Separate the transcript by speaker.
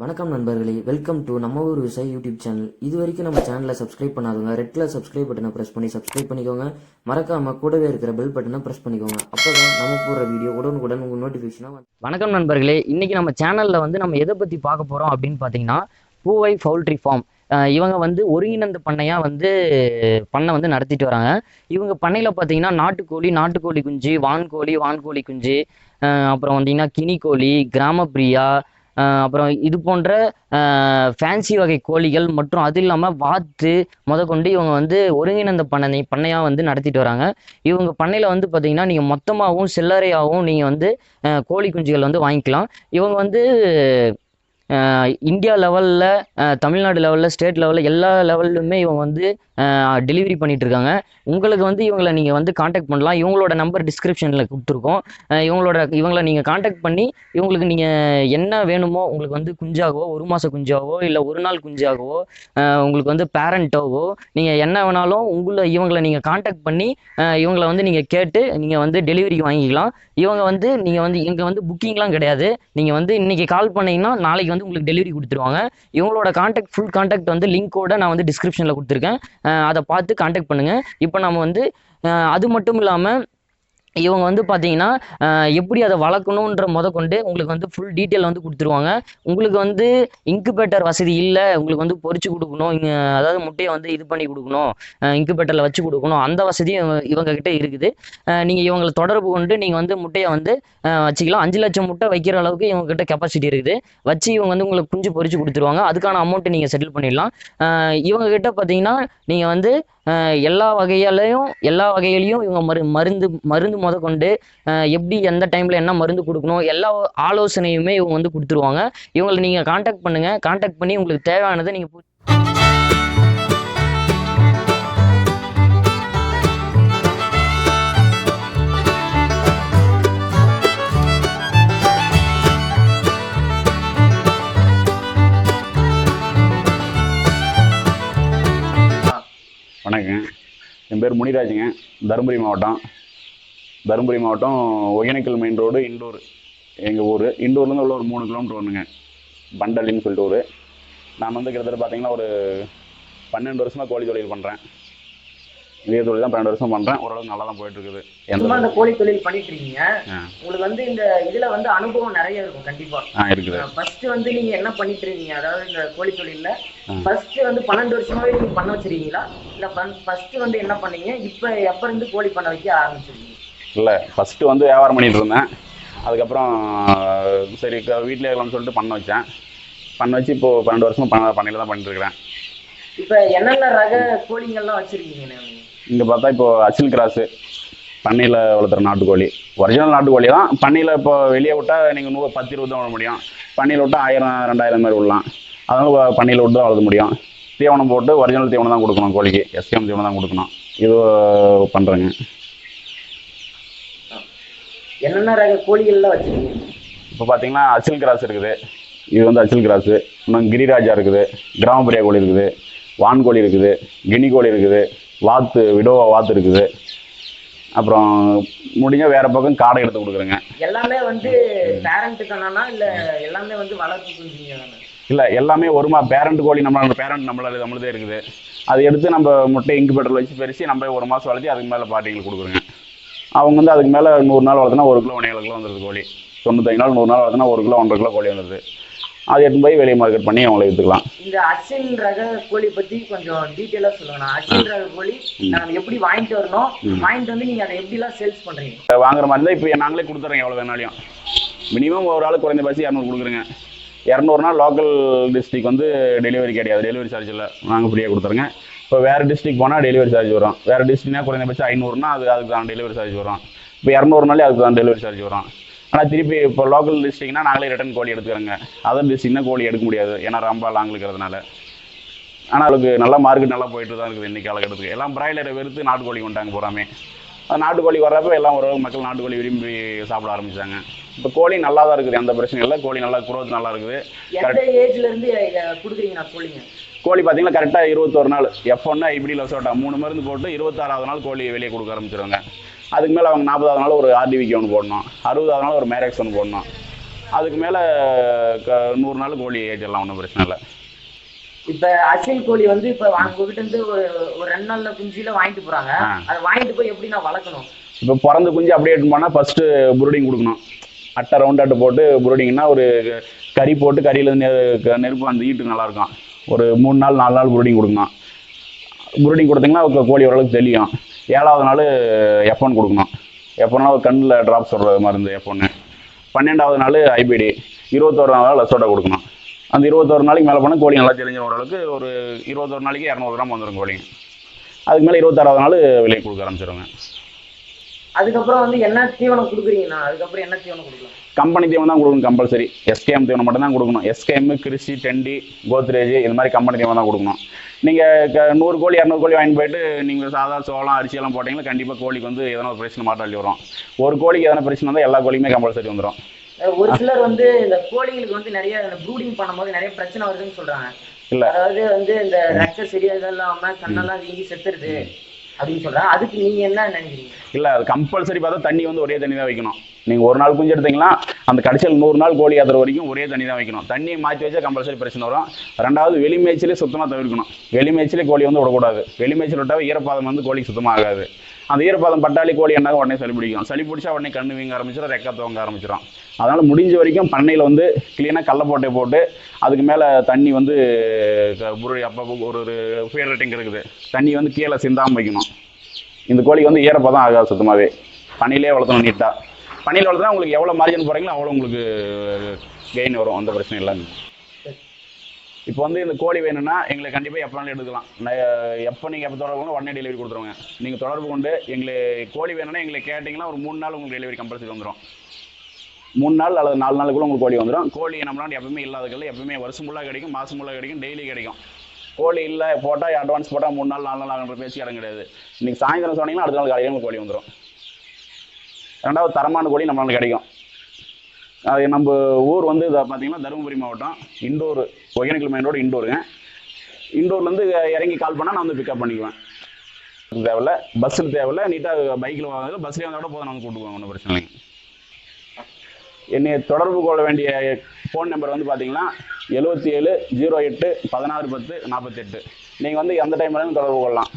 Speaker 1: வணக்கம் நண்பர்களே welcome to நம்ம ஊர் விசை யூடியூப் சேனல் இது வரைக்கும் நம்ம சேனலை சப்ஸ்கிரைப் பண்ணாதவங்க ரெட் கலர் சப்ஸ்கிரைப் பட்டனை ப்ரெஸ் பண்ணி சப்ஸ்கிரைப் பண்ணிக்கோங்க. மறக்காம கூடவே இருக்கிற பெல் பட்டனை ப்ரெஸ் பண்ணிக்கோங்க. அப்பதான் நம்ம போடுற வீடியோ உடனுக்குடன் உங்கள் நோட்டிஃபிகேஷனாக
Speaker 2: வணக்கம் நண்பர்களே இன்னைக்கு நம்ம சேனலில் வந்து நம்ம எதை பற்றி பார்க்க போகிறோம் அப்படின்னு பார்த்தீங்கன்னா பூவை பவுல்ட்ரி ஃபார்ம் இவங்க வந்து ஒருங்கிணைந்த பண்ணையாக வந்து பண்ணை வந்து நடத்திட்டு வராங்க. இவங்க பண்ணையில் பார்த்தீங்கன்னா நாட்டுக்கோழி நாட்டுக்கோழி குஞ்சு வான்கோழி வான்கோழி குஞ்சு அப்புறம் வந்தீங்கன்னா கினிக்கோழி கிராமப்பிரியா அப்புறம் இது போன்ற ஃபேன்சி வகை கோழிகள் மற்றும் அது இல்லாமல் வாத்து முதற்கொண்டு இவங்க வந்து ஒருங்கிணைந்த பண்ணை பண்ணையாக வந்து நடத்திட்டு வராங்க. இவங்க பண்ணையில் வந்து பார்த்தீங்கன்னா நீங்கள் மொத்தமாகவும் சில்லறையாகவும் நீங்கள் வந்து கோழி குஞ்சுகள் வந்து வாங்கிக்கலாம். இவங்க வந்து இந்தியா லெவலில் தமிழ்நாடு லெவலில் ஸ்டேட் லெவலில் எல்லா லெவல்லுமே இவங்க வந்து டெலிவரி பண்ணிட்டு இருக்காங்க உங்களுக்கு வந்து இவங்களை நீங்கள் வந்து காண்டாக்ட் பண்ணலாம். இவங்களோட நம்பர் டிஸ்கிரிப்ஷனில் கொடுத்துருக்கோம். இவங்களோட இவங்களை நீங்கள் காண்டாக்ட் பண்ணி இவங்களுக்கு நீங்கள் என்ன வேணுமோ உங்களுக்கு வந்து குஞ்சாகவோ ஒரு மாத குஞ்சாகவோ இல்லை ஒரு நாள் குஞ்சாகவோ உங்களுக்கு வந்து பேரண்ட்டாகவோ நீங்கள் என்ன வேணாலும் உங்களை இவங்களை நீங்கள் காண்டாக்ட் பண்ணி இவங்களை வந்து நீங்கள் கேட்டு நீங்கள் வந்து டெலிவரி வாங்கிக்கலாம். இவங்க வந்து நீங்கள் வந்து இங்கே வந்து புக்கிங்லாம் கிடையாது. நீங்கள் வந்து இன்றைக்கி கால் பண்ணிங்கன்னா நாளைக்கு வந்து உங்களுக்கு டெலிவரி கொடுத்துருவாங்க. இவங்களோட காண்டாக்ட் ஃபுல் காண்டாக்ட் வந்து லிங்கோட நான் வந்து டிஸ்கிரிப்ஷனில் கொடுத்துருக்கேன். அதை பார்த்து காண்டாக்ட் பண்ணுங்கள் இப்போ நம்ம வந்து அது மட்டும் இல்லாமல் இவங்க வந்து பார்த்தீங்கன்னா எப்படி அதை வளர்க்கணுன்ற முத கொண்டு உங்களுக்கு வந்து ஃபுல் டீட்டெயில் வந்து கொடுத்துருவாங்க. உங்களுக்கு வந்து இன்குபேட்டர் வசதி இல்லை உங்களுக்கு வந்து பொறிச்சு கொடுக்கணும் இங்கே அதாவது முட்டையை வந்து இது பண்ணி கொடுக்கணும் இன்குபேட்டரில் வச்சு கொடுக்கணும் அந்த வசதியும் இவங்க- கிட்ட இருக்குது. நீங்கள் இவங்களை தொடர்பு கொண்டு நீங்கள் வந்து முட்டையை வந்து வச்சுக்கலாம். அஞ்சு லட்சம் முட்டை வைக்கிற அளவுக்கு இவங்க கிட்ட கெப்பாசிட்டி இருக்குது. வச்சு இவங்க வந்து உங்களுக்கு குஞ்சு பொறிச்சு கொடுத்துருவாங்க. அதுக்கான அமௌண்ட்டு நீங்கள் செட்டில் பண்ணிடலாம். இவங்க கிட்ட பார்த்தீங்கன்னா நீங்கள் வந்து எல்லா வகையாலையும் எல்லா வகையிலையும் இவங்க மரு மருந்து மருந்து முத கொண்டு எப்படி எந்த டைமில் என்ன மருந்து கொடுக்கணும் எல்லா ஆலோசனையுமே இவங்க வந்து கொடுத்துருவாங்க. இவங்களை நீங்கள் காண்டாக்ட் பண்ணுங்கள் காண்டாக்ட் பண்ணி உங்களுக்கு தேவையானதை நீங்கள்
Speaker 3: என் பேர் முனிராஜுங்க. தருமபுரி மாவட்டம். தருமபுரி மாவட்டம் ஒகேனக்கல் மெயின் ரோடு இண்டூர். எங்கள் ஊர். இண்டூர்லேருந்து உள்ள ஒரு மூணு கிலோமீட்டர் ஒன்றுங்க பண்டலின்னு சொல்லிட்டு ஊர். நான் வந்து கிட்டத்தட்ட பார்த்தீங்கன்னா ஒரு பன்னெண்டு வருஷமாக கோழி தொழில் பண்ணுறேன் இதே தொழில் தான் பன்னெண்டு வருஷம் பண்ணுறேன் ஓரளவுக்கு நல்லா தான் போயிட்டுருக்குது
Speaker 2: சும்மா
Speaker 3: எந்த
Speaker 2: இந்த கோழி தொழில் பண்ணிட்டு இருக்கீங்க. உங்களுக்கு வந்து இந்த இதுல வந்து அனுபவம் நிறைய இருக்கும் கண்டிப்பா.
Speaker 3: ஆ இருக்குது.
Speaker 2: ஃபர்ஸ்ட் வந்து நீங்க என்ன பண்ணிட்டு இருக்கீங்க அதாவது இந்த கோழி தொழில்ல. ஃபர்ஸ்ட் வந்து பன்னெண்டு வருஷமாவே நீங்க பண்ண வச்சிருக்கீங்களா? இல்ல ஃபர்ஸ்ட் வந்து என்ன பண்ணீங்க? இப்ப எப்ப இருந்து கோழி பண்ண வைக்க ஆரம்பிச்சிருக்கீங்க?
Speaker 3: இல்லை ஃபஸ்ட்டு வந்து வியாபாரம் பண்ணிட்டு இருந்தேன். அதுக்கப்புறம் சரி வீட்டில் இருக்கலாம்னு சொல்லிட்டு பண்ண வச்சேன். பண்ண வச்சு இப்போது பன்னெண்டு வருஷமாக பண்ண பண்ணையில் தான் பண்ணிட்டு இருக்கிறேன்
Speaker 2: இப்ப என்னென்ன ரக கோழிங்கள்லாம் வச்சிருக்கீங்க
Speaker 3: இங்கே பார்த்தா இப்போ அச்சில் கிராஸு பண்ணையில் வளர்த்துற நாட்டுக்கோழி. ஒரிஜினல் நாட்டுக்கோழி தான். பண்ணையில் இப்போ வெளியே விட்டால் நீங்கள் நூறு பத்து இருபது தான் விட முடியும். பண்ணையில் விட்டால் ஆயிரம் ரெண்டாயிரம் மாதிரி விடலாம். அதனால பண்ணையில் விட்டு தான் வளர்த்த முடியும். தீவனம் போட்டு ஒரிஜினல் தீவனம் தான் கொடுக்கணும் கோழிக்கு. எஸ்கேம் தீவனம் தான் கொடுக்கணும். இது பண்ணுறேங்க
Speaker 2: என்னென்ன ரக கோழிகள்லாம் வச்சிருக்கீங்க?
Speaker 3: இப்போ பார்த்தீங்கன்னா அச்சில் கிராஸ் இருக்குது. இது வந்து அச்சில் கிராஸு. இன்னும் கிரிராஜா இருக்குது. கிராமப்புரிய கோழி இருக்குது. வான் கோழி இருக்குது. கினி கோழி இருக்குது. வாத்து விடோவா வாத்து இருக்குது. அப்புறம் முடிஞ்ச வேற பக்கம் காடை எடுத்து கொடுக்குறேங்க.
Speaker 2: எல்லாமே வந்து பேரண்ட்டுக்கானா இல்ல எல்லாமே வந்து வளர்ப்பு குஞ்சுங்க
Speaker 3: இல்லை எல்லாமே ஒருமா பேரண்ட் கோழி நம்ம பேரண்ட் நம்மள நம்மளதே இருக்குது. அதை எடுத்து நம்ம முட்டை இன்குபேட்டரில் வச்சு பெருசி நம்ம ஒரு மாதம் வளர்த்தி அதுக்கு மேலே பாட்டிங்களுக்கு கொடுக்குறோங்க. அவங்க வந்து அதுக்கு மேலே நூறு நாள் வளர்த்துனா ஒரு கிலோ ஒன்றே கிலோ வந்துடுது கோழி. தொண்ணூத்தஞ்சு நாள் நூறு நாள் வளர்த்துனா ஒரு கிலோ ஒன்றரை கிலோ கோழி வந்துடுது அதை எடுத்து போய் வெளியே மார்க்கெட் பண்ணி அவங்கள விற்றுக்கலாம்
Speaker 2: இந்த அசின் ரக கோழி பத்தி கொஞ்சம் டீட்டெயிலா சொல்லுங்க அசின் ரக கோழி நாங்க எப்படி வாங்கிட்டு வரணும் வாங்கிட்டு வந்து நீங்க அதை எப்படி எல்லாம் சேல்ஸ் பண்றீங்க
Speaker 3: வாங்குற மாதிரி இருந்தால் இப்போ நாங்களே கொடுத்துறோங்க எவ்வளோ வேணாலையும் மினிமம் ஒரு ஆள் குறைந்தபட்சம் இரநூறு கொடுக்குறேங்க. இரநூறுனா லோக்கல் டிஸ்ட்ரிக் வந்து டெலிவரி கிடையாது. டெலிவரி சார்ஜ் இல்லை நாங்கள் ஃப்ரீயாக கொடுத்துருங்க இப்போ வேறு டிஸ்ட்ரிக் போனால் டெலிவரி சார்ஜ் வரும். வேறு டிஸ்ட்ரிக்னா குறைந்தபட்சம் ஐநூறுனா அது அதுக்கு தான் டெலிவரி சார்ஜ் வரும். இப்போ இரநூறுனாலே அதுக்கு தான் டெலிவரி சார்ஜ் வரும். ஆனால் திருப்பி இப்போ லோக்கல் டிஸ்ட்ரிக்னா நாங்களே ரிட்டன் கோழி எடுத்துக்கிறோங்க. அதர் டிஸ்ட்ரிக்னா கோழி எடுக்க முடியாது. ஏன்னா ரொம்ப லாங் இருக்கிறதுனால. ஆனால் அதுக்கு நல்லா மார்க்கெட் நல்லா போயிட்டு தான் இருக்குது இன்னைக்கு காலகட்டத்துக்கு. எல்லாம் பிராய்லரை வெறுத்து நாட்டுக்கோழி கொண்டாங்க அது நாட்டுக்கோழி வர்றப்ப எல்லாம் ஓரளவு மக்கள் நாட்டுக்கோழி விரும்பி சாப்பிட ஆரம்பிச்சாங்க. இப்போ கோழி நல்லா தான் இருக்குது. எந்த பிரச்சனையும் இல்லை. கோழி நல்லா குரோத் நல்லா இருக்குது.
Speaker 2: எந்த ஏஜ்ல இருந்து குடுக்குறீங்க கோழிங்க
Speaker 3: கோழி பார்த்தீங்கன்னா கரெக்டாக இருபத்தொரு நாள். எஃப் ஒன்று ஐபிடி லசோட்டா மூணு மருந்து போட்டு இருபத்தாறாவது நாள் கோழி வெளியே கொடுக்க ஆரம்பிச்சிருவாங்க அதுக்கு மேலே அவங்க நாற்பதாவது நாள் ஒரு ஆர்டிவிக்கு ஒன்று போடணும். அறுபதாவது நாள் ஒரு மேரேக்ஸ் ஒன்று போடணும். அதுக்கு மேலே நூறு நாள் கோழி ஏற்றிடலாம் ஒன்றும் பிரச்சனை இல்லை.
Speaker 2: இப்ப அஸ்வின் கோழி வந்து இப்ப உங்ககிட்ட இருந்து ஒரு ஒரு ரெண்டு நாள்ல குஞ்சில வாங்கிட்டு போறாங்க.
Speaker 3: ஆ.
Speaker 2: அதை வாங்கிட்டு போய் எப்படி நான் வளர்க்கணும்?
Speaker 3: இப்போ பிறந்த குஞ்சு அப்படியே போனால் ஃபஸ்ட்டு ப்ரூடிங் கொடுக்கணும். அட்டை ரவுண்ட் அட்டை போட்டு ப்ரூடிங்னா ஒரு கறி போட்டு கறியில் நெருப்பு அந்த ஈட்டு நல்லா இருக்கும். ஒரு மூணு நாள் நாலு நாள் ப்ரூடிங் கொடுக்கணும் ப்ரூடிங் கொடுத்தீங்கன்னா அவருக்கு கோழி ஓரளவுக்கு தெளியும் ஏழாவது நாள் எஃப்ஒன் கொடுக்கணும். எஃப்ஒன்னா ஒரு கண்ணில் ட்ராப் சொல்கிற மருந்து எஃப்ஒன்னு பன்னெண்டாவது நாள் ஐபிடி இருபத்தோராவது நாள் லசோட்டா கொடுக்கணும். அந்த இருபத்தோரு நாளைக்கு மேலே போனால் கோழி நல்லா தெரிஞ்ச ஓரளவுக்கு. ஒரு இருபத்தோரு நாளைக்கு இரநூறு கிராம் வந்துடும் கோழி. அதுக்கு மேலே இருபத்தாறாவது நாள் விலை கொடுக்க ஆரம்பிச்சிருவாங்க
Speaker 2: அதுக்கப்புறம் வந்து என்ன தீவனம் கொடுக்குறீங்கண்ணா அதுக்கப்புறம் என்ன தீவனம் கொடுக்கலாம்?
Speaker 3: கம்பெனி தீவனம் தான் கொடுக்கணும் கம்பல்சரி. எஸ்கேஎம் தீவனம் மட்டும் தான் கொடுக்கணும். எஸ்கேஎம் கிருஷி டெண்டி கோத்ரேஜ் இது மாதிரி கம்பெனி தீவனம் தான் கொடுக்கணும். நீங்கள் நூறு கோழி இரநூறு கோழி வாங்கி போயிட்டு நீங்கள் சாதா சோளம் அரிசி எல்லாம் போட்டிங்கன்னா கண்டிப்பாக கோழிக்கு வந்து எதனா ஒரு பிரச்சனை மாட்டாளி வரும் ஒரு கோழிக்கு எதனா பிரச்சனை வந்தால் எல்லா கோழியுமே கம்பல்சரி வந்துடும்
Speaker 2: ஒரு சிலர் வந்து இந்த கோழிகளுக்கு வந்து நிறைய ப்ரூடிங் பண்ணும்போது நிறைய பிரச்சனை வருதுன்னு சொல்றாங்க.
Speaker 3: இல்ல.
Speaker 2: அதாவது வந்து இந்த ரத்த சரியா இல்லாம கண்ணெல்லாம் வீங்கி செத்துருது. அப்படின்னு சொல்றாங்க அதுக்கு நீங்க என்ன நினைக்கிறீங்க?
Speaker 3: இல்லை அது கம்பல்சரி பார்த்தா தண்ணி வந்து ஒரே தண்ணி தான் வைக்கணும். நீங்கள் ஒரு நாள் குஞ்சு எடுத்தீங்கன்னா அந்த கடைசியில் நூறு நாள் கோழி ஏற்றுற வரைக்கும் ஒரே தண்ணி தான் வைக்கணும். தண்ணியை மாற்றி வச்சா கம்பல்சரி பிரச்சனை வரும். ரெண்டாவது வெளிமேய்ச்சலே சுத்தமாக தவிர்க்கணும். வெளிமேய்ச்சலே கோழி வந்து விடக்கூடாது. வெளி மேய்ச்சல் விட்டால் ஈரப்பாதம் வந்து கோழி சுத்தமாக ஆகாது அந்த ஈரப்பதம் பட்டாளி கோழி என்ன உடனே சளி பிடிக்கும். சளி பிடிச்சா உடனே கண்ணு வீங்க ஆரம்பிச்சிடும் ரெக்க துவங்க ஆரம்பிச்சிடும் அதனால் முடிஞ்ச வரைக்கும் பண்ணையில் வந்து க்ளீனாக கடலப்போட்டை போட்டு அதுக்கு மேலே தண்ணி வந்து க- அப்போ அப்பப்போ ஒரு ஒரு ஃபீடர் டேங்க் இருக்குது. தண்ணி வந்து கீழே சிந்தாமல் வைக்கணும். இந்த கோழிக்கு வந்து ஈரப்பதம் ஆகாது சுத்தமாகவே பனிலே வளர்த்தணும் நீட்டாக பனியில் வளர்த்துனா உங்களுக்கு எவ்வளோ மார்ஜின் போகிறீங்களோ அவ்வளோ உங்களுக்கு கெயின் வரும். அந்த பிரச்சனை இல்லைங்க. இப்போ வந்து இந்த கோழி வேணும்னா எங்களை கண்டிப்பாக எப்போ வேணாலும் எடுக்கலாம். எப்போ நீங்கள் எப்போ தொடர்பு கொண்டு உடனே டெலிவரி கொடுத்துருவாங்க. நீங்கள் தொடர்பு கொண்டு எங்களை கோழி வேணும்னா எங்களை கேட்டிங்கன்னா ஒரு மூணு நாள் உங்களுக்கு டெலிவரி கம்பல்சரி வந்துடும் மூணு நாள் அல்லது நாலு நாளுக்குள்ள உங்களுக்கு கோழி வந்துடும் கோழி நம்மளால் எப்பவுமே இல்லாததில்ல எப்பவுமே வருஷம் ஃபுல்லாக கிடைக்கும் மாதம் ஃபுல்லாக கிடைக்கும் டெய்லி கிடைக்கும். கோழி இல்லை போட்டால் அட்வான்ஸ் போட்டால் மூணு நாள் நாலு நாள் ஆகுன்ற பேசி இடம் கிடையாது. இன்றைக்கி சாயந்தரம் சொன்னீங்கன்னா அடுத்த நாள் காலையில் உங்களுக்கு கோழி வந்துடும் ரெண்டாவது தரமான கோழி நம்மளால கிடைக்கும். அது நம்ம ஊர் வந்து இதை பார்த்தீங்கன்னா தருமபுரி மாவட்டம். இண்டோர் ஒகேனக்கல் மெயின் ரோடு இண்டோருங்க. இண்டோர்லேருந்து இறங்கி கால் பண்ணால் நான் வந்து பிக்கப் பண்ணிக்குவேன். தேவையில்ல. பஸ்ஸில் தேவையில்ல. நீட்டாக பைக்கில் வாங்க பஸ்லேயே வந்தால் கூட போதும். நான் வந்து கூட்டு ஒன்றும் பிரச்சனை இல்லைங்க. என்னை தொடர்பு கொள்ள வேண்டிய ஃபோன் நம்பர் வந்து பார்த்தீங்கன்னா எழுபத்தி ஏழு ஜீரோ எட்டு பதினாறு பத்து நாற்பத்தெட்டு நீங்கள் வந்து எந்த டைம்லேருந்து தொடர்பு கொள்ளலாம்.